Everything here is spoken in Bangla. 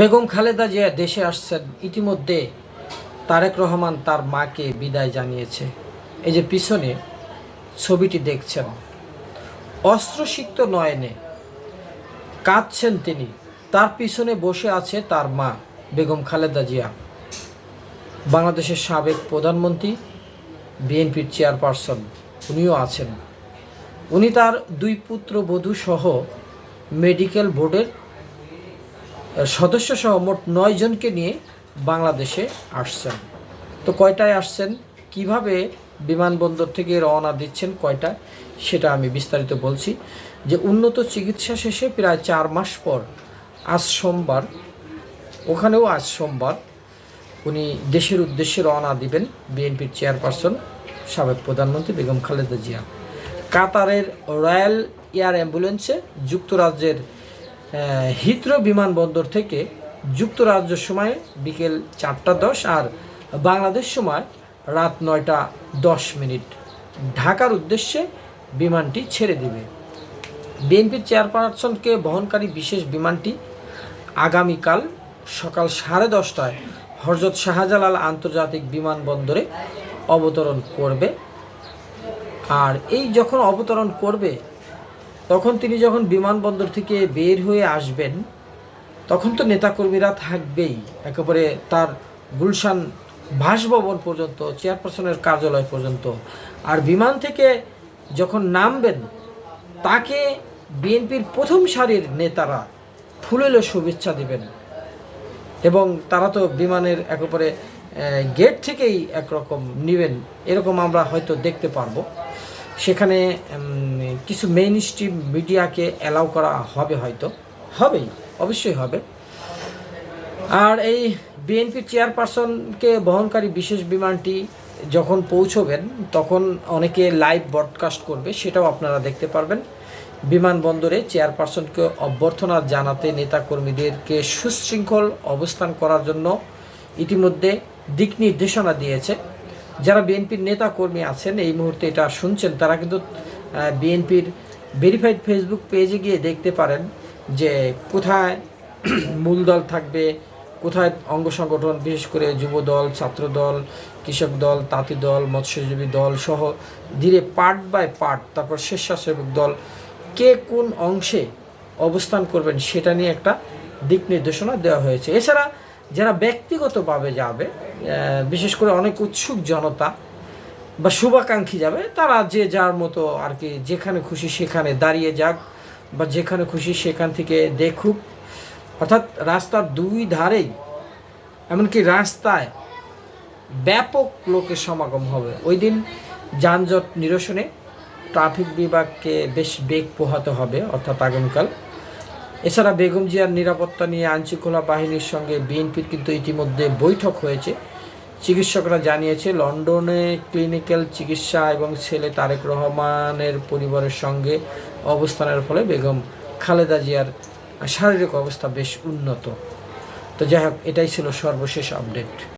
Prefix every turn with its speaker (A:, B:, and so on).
A: বেগম খালেদা জিয়া দেশে আসছেন, ইতিমধ্যে তারেক রহমান তার মাকে বিদায় জানিয়েছে। এই যে পিছনে ছবিটি দেখছেন, অস্ত্রসিক্ত নয়নে কাঁদছেন তিনি, তার পিছনে বসে আছে তার মা, বেগম খালেদা জিয়া। বাংলাদেশের সাবেক প্রধানমন্ত্রী, বিএনপির চেয়ারপারসন, উনিও আছেন। উনি তার দুই পুত্র বধূ সহ মেডিকেল বোর্ডের সদস্য সহ মোট নয় জনকে নিয়ে বাংলাদেশে আসছেন। তো কয়টায় আসছেন? কীভাবে বিমানবন্দর থেকে রওনা দিচ্ছেন কয়টা? সেটা আমি বিস্তারিত বলছি যে উন্নত চিকিৎসা শেষে প্রায় চার মাস পর আজ সোমবার, ওখানেও আজ সোমবার উনি দেশের উদ্দেশ্যে রওনা দিবেন বিএনপির চেয়ারপারসন, সাবেক প্রধানমন্ত্রী বেগম খালেদা জিয়া। কাতারের রয়্যাল এয়ার অ্যাম্বুলেন্সে যুক্তরাজ্যের হিত্রো বিমানবন্দর থেকে যুক্তরাজ্য সময় বিকেল চারটা দশ আর বাংলাদেশ সময় রাত নয়টা দশ মিনিট। ঢাকার উদ্দেশ্যে বিমানটি ছেড়ে দিবে। বিএনপির চেয়ারপারসনকে বহনকারী বিশেষ বিমানটি আগামীকাল সকাল সাড়ে দশটায় হরজত শাহজালাল আন্তর্জাতিক বিমানবন্দরে অবতরণ করবে। আর এই যখন অবতরণ করবে তখন তিনি যখন বিমানবন্দর থেকে বের হয়ে আসবেন, তখন তো নেতাকর্মীরা থাকবেই। একেবারে তার গুলশান বাসভবন পর্যন্ত, চেয়ারপারসনের কার্যালয় পর্যন্ত। আর বিমান থেকে যখন নামবেন, তাকে বিএনপির প্রথম সারির নেতারা ফুলেলো শুভেচ্ছা দেবেন। এবং তারা তো বিমানের একেবারে গেট থেকেই একরকম নেবেন। এরকম আমরা হয়তো দেখতে পারব। সেখানে কিছু মেইন স্ট্রিম মিডিয়াকে অ্যালাউ করা হবে হয়তো। হবেই, অবশ্যই হবে। আর এই বিএনপি চেয়ারপারসনকে বহনকারী বিশেষ বিমানটি যখন পৌঁছবেন, তখন অনেকে লাইভ ব্রডকাস্ট করবে, সেটাও আপনারা দেখতে পারবেন। বিমানবন্দরে চেয়ারপারসনকে অভ্যর্থনা জানাতে নেতাকর্মীদেরকে সুশৃঙ্খল অবস্থান করার জন্য ইতিমধ্যে দিক নির্দেশনা দিয়েছে। যারা বিএনপির নেতা কর্মী আছেন, এই মুহূর্তে এটা শুনছেন, তারা কিন্তু বিএনপির ভেরিফাইড ফেসবুক পেজে গিয়ে দেখতে পারেন যে কোথায় মূল দল থাকবে, কোথায় অঙ্গ সংগঠন, বিশেষ করে যুব দল, ছাত্র দল, কৃষক দল, তাঁতি দল, মৎস্যজীবী দল সহ ধীরে পার্ট বাই পার্ট তারপর স্বেচ্ছাসেবক দল, কে কোন অংশে অবস্থান করবেন সেটা নিয়ে একটা দিক নির্দেশনা দেওয়া হয়েছে। এছাড়া যারা ব্যক্তিগতভাবে যাবে বিশেষ করে অনেক উৎসুক জনতা বা শুভাকাঙ্ক্ষী যাবে, তারা যে যার মতো আর কি যেখানে খুশি সেখানে দাঁড়িয়ে যাক বা যেখানে খুশি সেখান থেকে দেখুক। অর্থাৎ রাস্তার দুই ধারেই, এমনকি রাস্তায় ব্যাপক লোকের সমাগম হবে। ওই দিন যানজট নিরসনে ট্রাফিক বিভাগকে বেশ বেগ পোহাতে হবে, অর্থাৎ আগামীকাল। এছাড়া বেগম জিয়ার নিরাপত্তা নিয়ে আইনশৃঙ্খলা বাহিনীর সঙ্গে বিএনপির কিন্তু ইতিমধ্যে বৈঠক হয়েছে। চিকিৎসকরা জানিয়েছে, লন্ডনে ক্লিনিক্যাল চিকিৎসা এবং ছেলে তারেক রহমানের পরিবারের সঙ্গে অবস্থানের ফলে বেগম খালেদা জিয়ার শারীরিক অবস্থা বেশ উন্নত। তো যাই হোক, এটাই ছিল সর্বশেষ আপডেট।